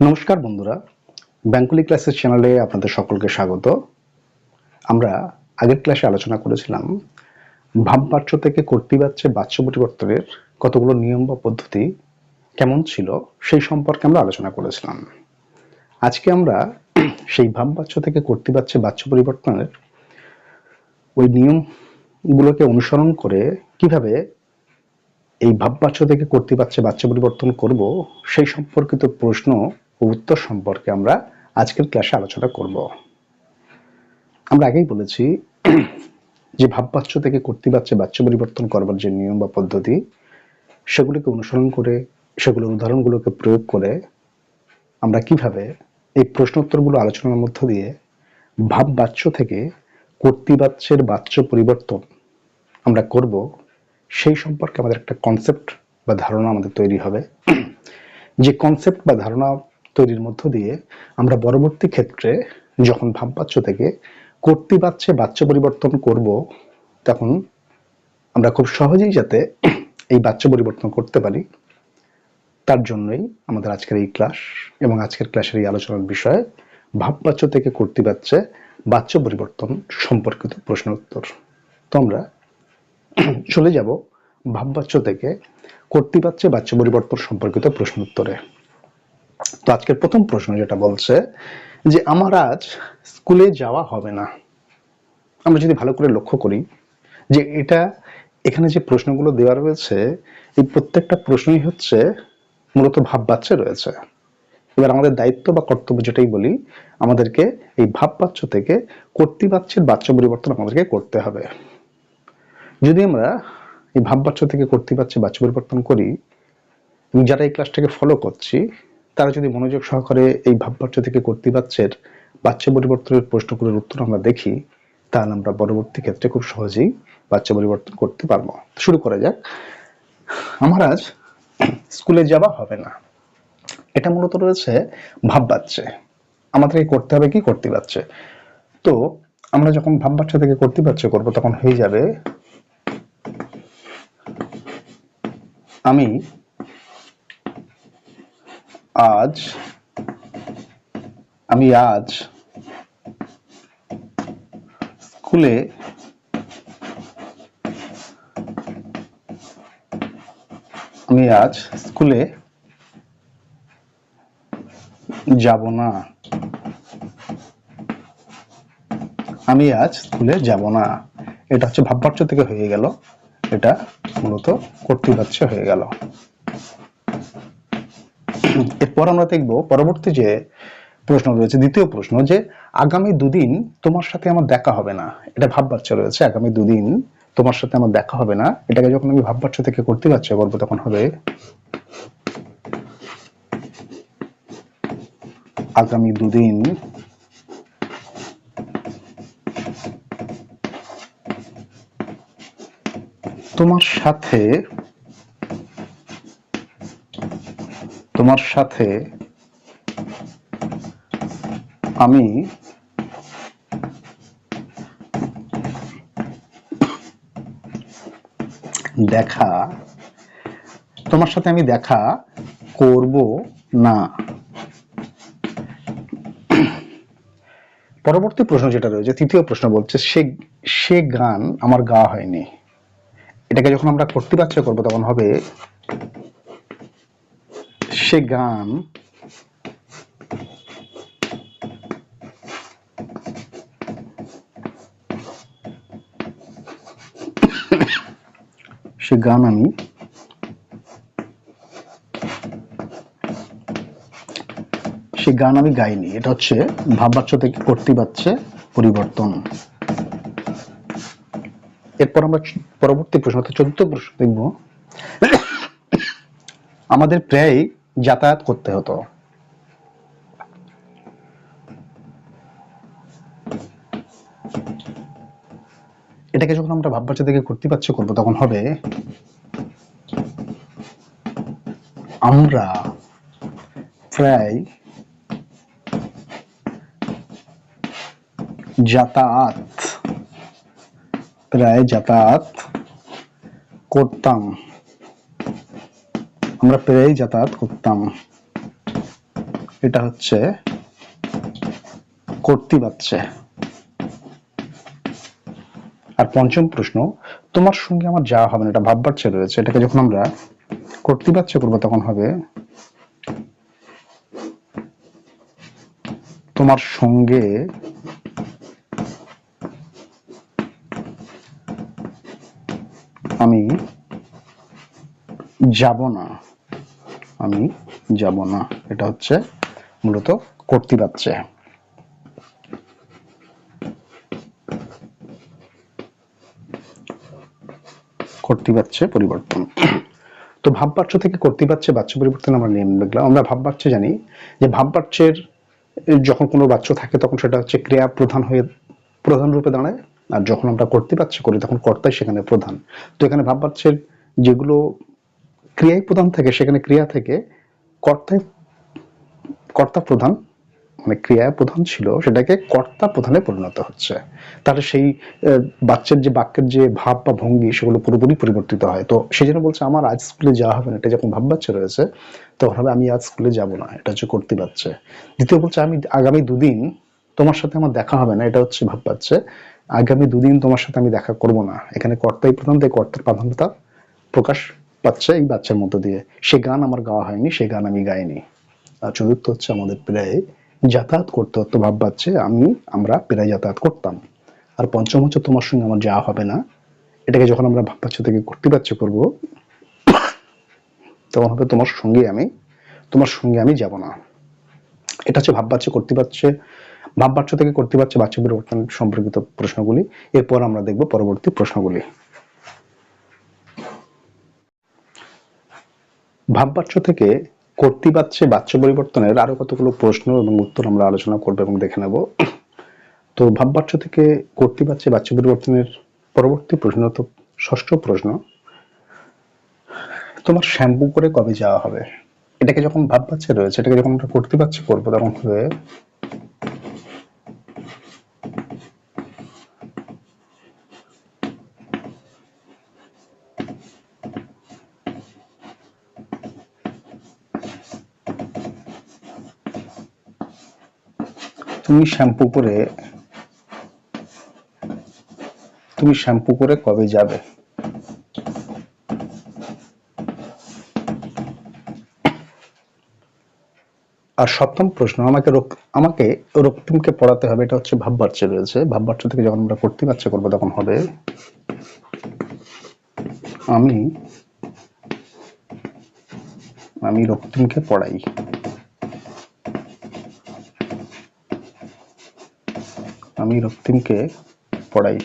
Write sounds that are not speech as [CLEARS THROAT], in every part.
নমস্কার বন্ধুরা, ব্যাঙ্কুলি ক্লাসের চ্যানেলে আপনাদের সকলকে স্বাগত। আমরা আগের ক্লাসে আলোচনা করেছিলাম, ভাববাচ্য থেকে কর্তৃবাচ্যে বাচ্য পরিবর্তনের কতগুলো নিয়ম বা পদ্ধতি কেমন ছিল সেই সম্পর্কে আমরা আলোচনা করেছিলাম। আজকে আমরা সেই ভাববাচ্য থেকে কর্তৃবাচ্যে বাচ্য পরিবর্তনের ওই নিয়মগুলোকে অনুসরণ করে কীভাবে এই ভাববাচ্য থেকে কর্তৃপাচ্ছে বাচ্চা পরিবর্তন করব সেই সম্পর্কিত প্রশ্ন উত্তর সম্পর্কে আমরা আজকের ক্লাসে আলোচনা করব। আমরা আগেই বলেছি [CLEARS THROAT] যে ভাববাচ্য থেকে কর্তৃবাচ্যে বাচ্চা পরিবর্তন করবার যে নিয়ম বা পদ্ধতি, সেগুলিকে অনুসরণ করে সেগুলোর উদাহরণগুলোকে প্রয়োগ করে আমরা কীভাবে এই প্রশ্ন উত্তরগুলো আলোচনার মধ্য দিয়ে ভাববাচ্য থেকে কর্তৃবাচ্যের বাচ্য পরিবর্তন আমরা করব, সেই সম্পর্কে আমাদের একটা কনসেপ্ট বা ধারণা আমাদের তৈরি হবে। [CLEARS THROAT] যে কনসেপ্ট বা ধারণা তৈরির মধ্য দিয়ে আমরা পরবর্তী ক্ষেত্রে যখন ভাববাচ্য থেকে কর্তৃবাচ্যে বাচ্য পরিবর্তন করব, তখন আমরা খুব সহজেই যাতে এই বাচ্য পরিবর্তন করতে পারি। তার জন্যই আমাদের আজকের এই ক্লাস এবং আজকের ক্লাসের এই আলোচনার বিষয়, ভাববাচ্য থেকে কর্তৃবাচ্যে বাচ্য পরিবর্তন সম্পর্কিত প্রশ্ন উত্তর। তো আমরা চলে যাব ভাববাচ্য থেকে কর্তৃপাচ্যে বাচ্য পরিবর্তন সম্পর্কিত প্রশ্ন উত্তরে। তো আজকের প্রথম প্রশ্ন যেটা বলছে যে, আমার আজ স্কুলে যাওয়া হবে না। আমরা যদি ভালো করে লক্ষ্য করি যে, এটা এখানে যে প্রশ্নগুলো দেওয়া রয়েছে, এই প্রত্যেকটা প্রশ্নই হচ্ছে মূলত ভাববাচ্যে রয়েছে। এবার আমাদের দায়িত্ব বা কর্তব্য যেটাই বলি, আমাদেরকে এই ভাববাচ্য থেকে কর্তৃবাচ্যের বাচ্য পরিবর্তন আমাদেরকে করতে হবে। যদি আমরা এই ভাববাচ্য থেকে কর্তৃপাচ্যে বাচ্য পরিবর্তন করি যারা এই ক্লাসটাকে ফলো করছি তারা যদি মনোযোগ সহকারে এই ভাববাচ্য থেকে কর্তৃপাচ্যের বাচ্য পরিবর্তনের প্রশ্নগুলোর উত্তর আমরা দেখি, তাহলে আমরা পরবর্তী ক্ষেত্রে খুব সহজেই বাচ্য পরিবর্তন করতে পারব। শুরু করা যাক। আমার আজ স্কুলে যাওয়া হবে না। এটা মূলত রয়েছে ভাববাচ্যে আমাদেরকে করতে হবে কি? কর্তৃপাচ্যে তো, আমরা যখন ভাববাচ্য থেকে কর্তৃপাচ্য করব, তখন হয়ে যাবে, আমি আজ, আমি আজ স্কুলে আমি আজ স্কুলে যাব না। আমি আজ স্কুলে যাব না। এটা হচ্ছে ভাববাচ্য থেকে হয়ে গেল। এটা মূলত কর্তৃবাচ্য হয়ে গেল। এরপর আমরা দেখব পরবর্তী যে প্রশ্ন রয়েছে, দ্বিতীয় প্রশ্ন যে আগামী দুদিন তোমার সাথে আমার দেখা হবে না। এটা ভাববাচ্য রয়েছে, আগামী দুদিন তোমার সাথে আমার দেখা হবে না। এটাকে যখন আমি ভাববাচ্য থেকে কর্তৃবাচ্য করব তখন হবে। আগামী দুদিন তোমার সাথে তোমার সাথে আমি দেখা, তোমার সাথে আমি দেখা করব না। পরবর্তী প্রশ্ন যেটা রয়েছে, তৃতীয় প্রশ্ন বলছে, সে সে গান আমার গাওয়া হয়নি। এটাকে যখন আমরা কর্তৃবাচ্য করব, তখন হবে সে গান সে আমি সে গান আমি গাইনি। এটা হচ্ছে ভাববাচ্য থেকে কর্তৃবাচ্যে পরিবর্তন। এরপর আমরা পরবর্তী প্রশ্ন অর্থাৎ চতুর্থ প্রশ্ন দেখব। আমাদের প্রায় যাতায়াত করতে হতো। এটাকে যখন আমরা ভাববাচ্য থেকে কর্তৃপাচ্য করব, তখন হবে আমরা প্রায় যাতায়াত প্রায় যাতায়াত করতাম। আমরা প্রায় যাতায়াত করতাম। এটা হচ্ছে করতে পারছে আর পঞ্চম প্রশ্ন, তোমার সঙ্গে আমার যাওয়া হবে না, এটা ভাববার চেয়ে রয়েছে। এটাকে যখন আমরা করতে পারছে করব, তখন হবে তোমার সঙ্গে আমি যাব না আমি যাব না এটা হচ্ছে মূলত করতে পারছে করতে পারছে পরিবর্তন। তো ভাববাচ্য থেকে করতে পারছে বাচ্চা পরিবর্তন আমরা নিয়ম দেখলাম। আমরা ভাববাচ্য জানি যে ভাববাচ্যের যখন কোনো বাচ্চ থাকে তখন সেটা হচ্ছে ক্রিয়া প্রধান হয়ে প্রধান রূপে দাঁড়ায়। আর যখন আমরা করতে পারছি করি তখন কর্তাই সেখানে প্রধান। তো এখানে ভাববাচ্যের যেগুলো ক্রিয়াই প্রধান থাকে, সেখানে ক্রিয়া থেকে কর্তায় কর্তা প্রধান মানে ক্রিয়া প্রধান ছিল, সেটাকে কর্তা প্রধানে পরিণত হচ্ছে। তাহলে সেই বাচ্চার যে বাক্যের যে ভাব বা ভঙ্গি, সেগুলো পুরোপুরি পরিবর্তিত হয়। তো সেই জন্য বলছে, আমার আজ স্কুলে যাওয়া হবে না। এটা যখন ভাব বাচ্চা রয়েছে, তখন হবে আমি আজ স্কুলে যাব না, এটা হচ্ছে করতে পারছে দ্বিতীয় বলছে, আমি আগামী দুদিন তোমার সাথে আমার দেখা হবে না। এটা হচ্ছে ভাব পাচ্ছে আগামী দুদিন তোমার সাথে আমি দেখা করব না। এখানে কর্তাই প্রধান, তাই কর্তার প্রাধান্যতা প্রকাশ পাচ্ছে এই বাচ্চার মধ্য দিয়ে। সে গান আমার গাওয়া হয়নি, সে গান আমি গাইনি। আর চতুর্থ হচ্ছে আমাদের প্রায়, যাতায়াত করতে হতো ভাব পাচ্ছে আমি, আমরা প্রায় যাতায়াত করতাম। আর পঞ্চম হচ্ছে তোমার সঙ্গে আমার যাওয়া হবে না। এটাকে যখন আমরা ভাব পাচ্ছ থেকে করতে পারছে করব, তখন হবে তোমার সঙ্গে আমি, তোমার সঙ্গে আমি যাব না। এটা হচ্ছে ভাব বাচ্চা করতে পারছে ভাব বাচ্চা থেকে করতে পারছে বাচ্চা পরিবর্তন সম্পর্কিত প্রশ্নগুলি। এরপর আমরা দেখব পরবর্তী প্রশ্নগুলি। ভাব বাচ্চ থেকে করতে পারছে বাচ্চা পরিবর্তনের আরও কতগুলো প্রশ্ন এবং উত্তর আমরা আলোচনা করব এবং দেখে নেব। তো ভাব বাচ্চ থেকে করতে পারছে বাচ্চা পরিবর্তনের পরবর্তী প্রশ্ন তো ষষ্ঠ প্রশ্ন, তোমার শ্যাম্পু করে কবে যাওয়া হবে? এটাকে যখন ভাব রয়েছে, এটাকে যখন আমরা করতে পারছি করব, তখন হবে তুমি শ্যাম্পু করে, তুমি শ্যাম্পু করে কবে যাবে? আর সপ্তম প্রশ্ন, আমাকে আমাকে রক্তিমকে পড়াতে হবে, এটা হচ্ছে ভাববাচ্চে রয়েছে। ভাববাচ্চ থেকে যখন আমরা করতে পারছে করব তখন হবে, আমি আমি রক্তিমকে পড়াই। আমি রক্তিমকে পড়াই।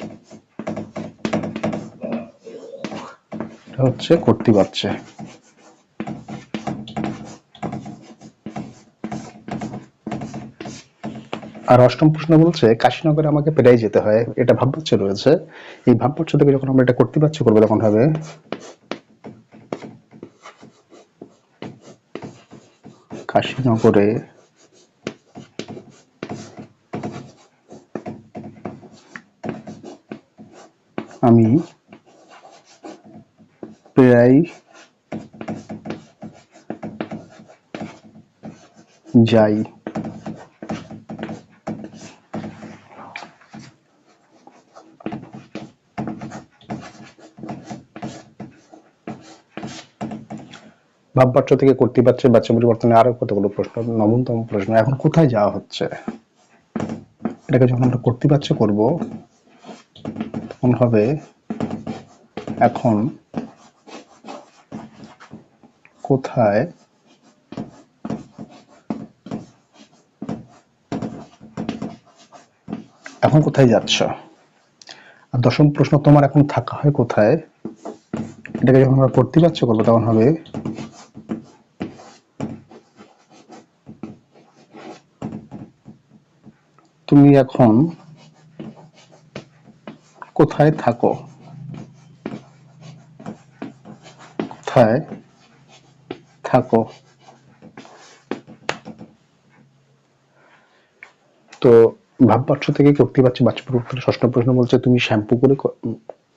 এটা হচ্ছে পারছে আর অষ্টম প্রশ্ন বলছে, কাশীনগরে আমাকে প্রায় যেতে হয়। এটা ভাববাচ্চ রয়েছে। এই ভাববাচ্চ থেকে যখন আমরা এটা করতে পারছি করব, তখন হবে কাশীনগরে আমি প্রায় যাই। ভাববাচ্চ থেকে করতে পারছে, বাচ্চা পরিবর্তনে আরও কতগুলো প্রশ্ন নবমতম প্রশ্ন, এখন কোথায় যাওয়া হচ্ছে? এটাকে যখন আমরা করতে পারছে, করব। তখন হবে এখন কোথায়? এখন কোথায় যাচ্ছ? আর দশম প্রশ্ন, তোমার এখন থাকা হয় কোথায়? এটাকে যখন আমরা করতে পারছি করব, তখন হবে তুমি এখন কোথায় থাকো? কোথায় থাকো? তো ভাববাচ্চ থেকে করতে বাচ্চা পরিবর্তনের ষষ্ঠ প্রশ্ন বলছে, তুমি শ্যাম্পু করে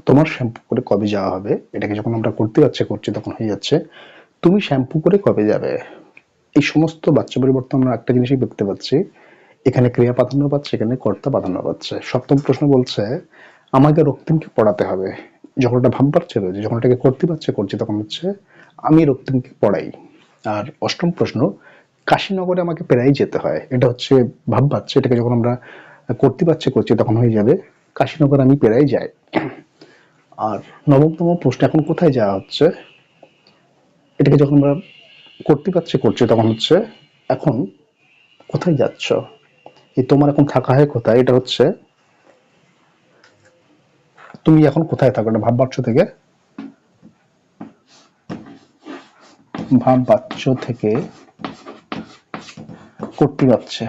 তোমার শ্যাম্পু করে কবে যাওয়া হবে? এটাকে যখন আমরা করতে পারছি করছি, তখন হয়ে যাচ্ছে, তুমি শ্যাম্পু করে কবে যাবে? এই সমস্ত বাচ্চা পরিবর্তন আমরা একটা জিনিসই দেখতে পাচ্ছি। এখানে ক্রিয়া প্রাধান্য পাচ্ছে, এখানে কর্তা প্রাধান্য পাচ্ছে। সপ্তম প্রশ্ন বলছে আমাকে রক্তিমকে পড়াতে হবে। যখন ওটা ভাববার ছিল যে যখন এটাকে করতে পারছে, করছি, তখন হচ্ছে আমি রক্তিমকে পড়াই। আর অষ্টম প্রশ্ন, কাশীনগরে আমাকে প্রায় যেতে হয়। এটা হচ্ছে ভাব পাচ্ছে এটাকে যখন আমরা করতে পারছে, করছি, তখন হয়ে যাবে, কাশীনগর আমি প্রায় যাই। আর নবমতম প্রশ্ন, এখন কোথায় যাওয়া হচ্ছে? এটাকে যখন আমরা করতে পারছি, করছি, তখন হচ্ছে, এখন কোথায় যাচ্ছ? এই তোমার এখন থাকা হয় কোথায়? এটা হচ্ছে তুমি এখন কোথায় থাকো? এটা ভাব বাচ্চ থেকে? ভাব বাচ্চ থেকে করতে পারছে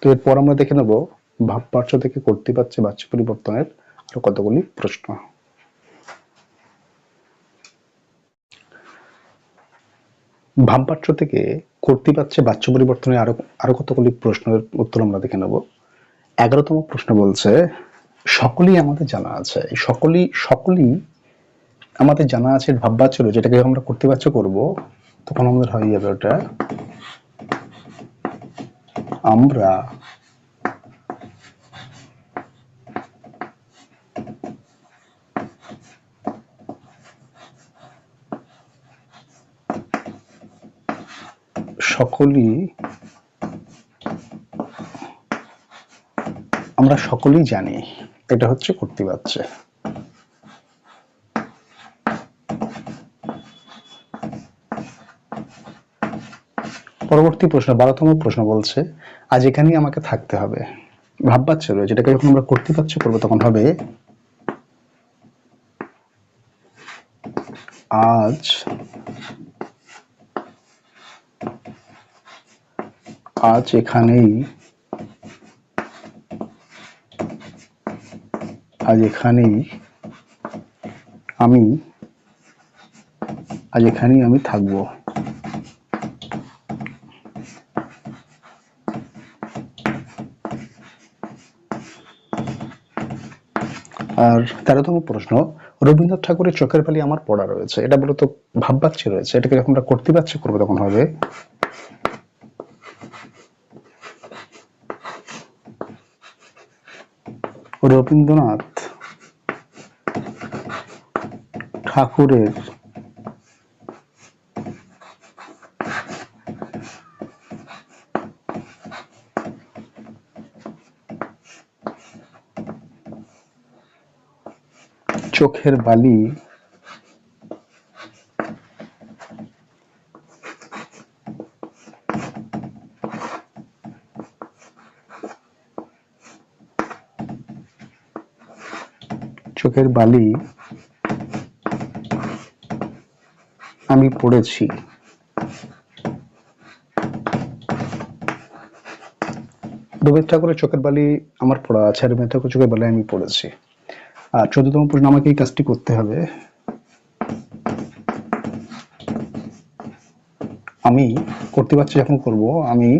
তো এরপর আমরা দেখে নেব ভাব বাচ্চ থেকে করতে পারছে বাচ্চা পরিবর্তনের আরও কতগুলি প্রশ্ন। ভাববাচ্য থেকে করতে পারছে বাচ্চ পরিবর্তনে আরও আরও কতগুলি প্রশ্নের উত্তর আমরা দেখে নেব। এগারোতম প্রশ্ন বলছে, সকলেই আমাদের জানা আছে সকলেই সকলেই আমাদের জানা আছে ভাববাচ্য যেটাকে আমরা করতে পারছে করব, তখন আমাদের হয়ে যাবে ওটা, আমরা সকলেই আমরা সকলেই জানি এটা হচ্ছে করতে পারছে পরবর্তী প্রশ্ন, বারোতম প্রশ্ন বলছে, আজ এখানেই আমাকে থাকতে হবে। ভাববার ছিল যেটাকে যখন আমরা করতে পারছি করব, তখন হবে, আজ আজ এখানেই আজ এখানেই আমি, আজ এখানেই আমি থাকব। আর তেরোতম প্রশ্ন, রবীন্দ্রনাথ ঠাকুরের চোখের পালি আমার পড়া রয়েছে। এটা বলতো ভাববাচ্ছি রয়েছে। এটাকে যখন আমরা করতে পারছি, করব তখন হবে। রবীন্দ্রনাথ ঠাকুরের চোখের বালি চোখের বালি আমি পড়েছি। রবীন্দ্র ঠাকুরের চোখের বালি আমার পড়া আছে রবীন্দ্র ঠাকুর চোখের বালি আমি পড়েছি। আর চোদ্দতম প্রশ্ন, আমাকে এই কাজটি করতে হবে। আমি করতে পারছি যখন করব, আমি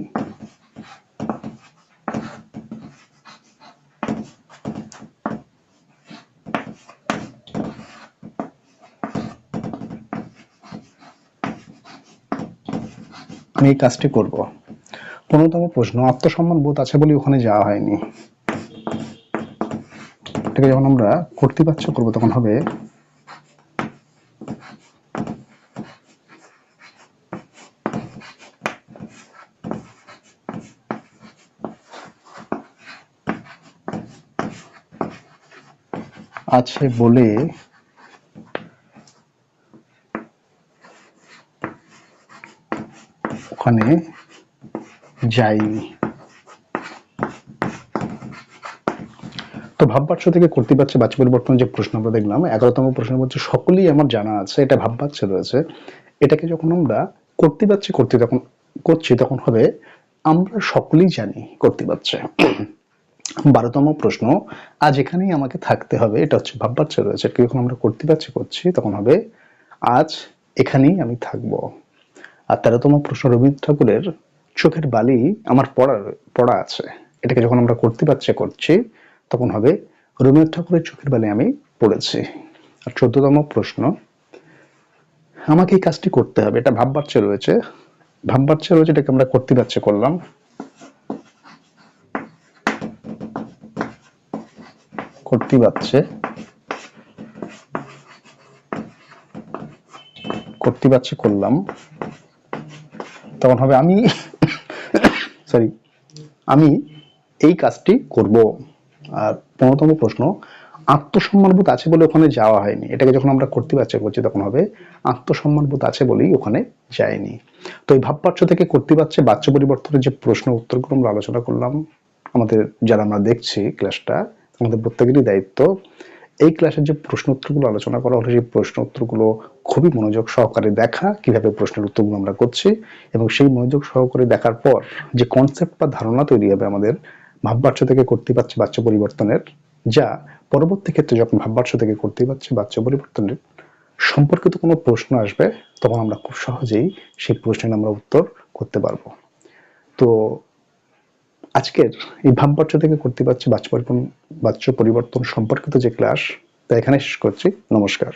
আমি এই কাজটি করব। পনেরোতম প্রশ্ন, আত্মসম্মান বোধ আছে বলে ওখানে যাওয়া হয়নি। এটাকে যখন আমরা কর্তৃপাচ্য করব, তখন হবে আছে বলে ওখানে যাইনি। তো ভাববাচ্য থেকে করতে পারছে বাচ্চা পরিবর্তন যে প্রশ্ন আমরা দেখলাম, এগারোতম প্রশ্ন বলছে, সকলেই আমার জানা আছে, এটা ভাববাচ্য রয়েছে। এটাকে যখন আমরা করতে পারছি, করতে তখন, করছি তখন হবে, আমরা সকলেই জানি করতে পারছে। বারোতম প্রশ্ন, আজ এখানেই আমাকে থাকতে হবে। এটা হচ্ছে ভাববাচ্য রয়েছে। এটাকে যখন আমরা করতে পারছি, করছি তখন হবে, আজ এখানেই আমি থাকব। আর তেরোতম প্রশ্ন রবীন্দ্র ঠাকুরের চোখের বালি আমার পড়া পড়া আছে। এটাকে যখন আমরা করতে পারছি করছি, তখন হবে রবীন্দ্রনাথ ঠাকুরের চোখের বালি আমি পড়েছি। আর চোদ্দতম প্রশ্ন, আমাকে এই কাজটি করতে হবে। এটা ভাববাচ্চে রয়েছে। ভাববাচ্চে রয়েছে এটাকে আমরা করতে পারছে করলাম। করতে পারছে করতে পারছে করলাম। তখন হবে আমি সরি আমি এই কাজটি করব। আর পনেরোতম প্রশ্ন, আত্মসম্মানবোধ আছে বলে ওখানে যাওয়া হয়নি। এটাকে যখন আমরা করতে পারছি করছি তখন হবে আত্মসম্মানবোধ আছে বলেই ওখানে যায়নি। তো এই ভাবপাচ্য থেকে করতে পারছে বাচ্চা পরিবর্তনের যে প্রশ্ন উত্তরগুলো আমরা আলোচনা করলাম, আমাদের যারা আমরা দেখছি ক্লাসটা আমাদের প্রত্যেকেরই দায়িত্ব এই ক্লাসের যে প্রশ্ন উত্তরগুলো আলোচনা করা হলো, সেই প্রশ্ন উত্তরগুলো খুবই মনোযোগ সহকারে দেখা, কীভাবে প্রশ্নের উত্তরগুলো আমরা করছি এবং সেই মনোযোগ সহকারে দেখার পর যে কনসেপ্ট বা ধারণা তৈরি হবে আমাদের ভাববাচ্য থেকে করতে পারছে বাচ্চা পরিবর্তনের, যা পরবর্তী ক্ষেত্রে যখন ভাববাচ্য থেকে করতে পারছে বাচ্চা পরিবর্তনের সম্পর্কিত কোনো প্রশ্ন আসবে, তখন আমরা খুব সহজেই সেই প্রশ্নের আমরা উত্তর করতে পারব। তো আজকের এই ভাববাচ্য থেকে করতে পারছি বাচ্চা পরিবর্তন সম্পর্কিত যে ক্লাস তা এখানে শেষ করছি। নমস্কার।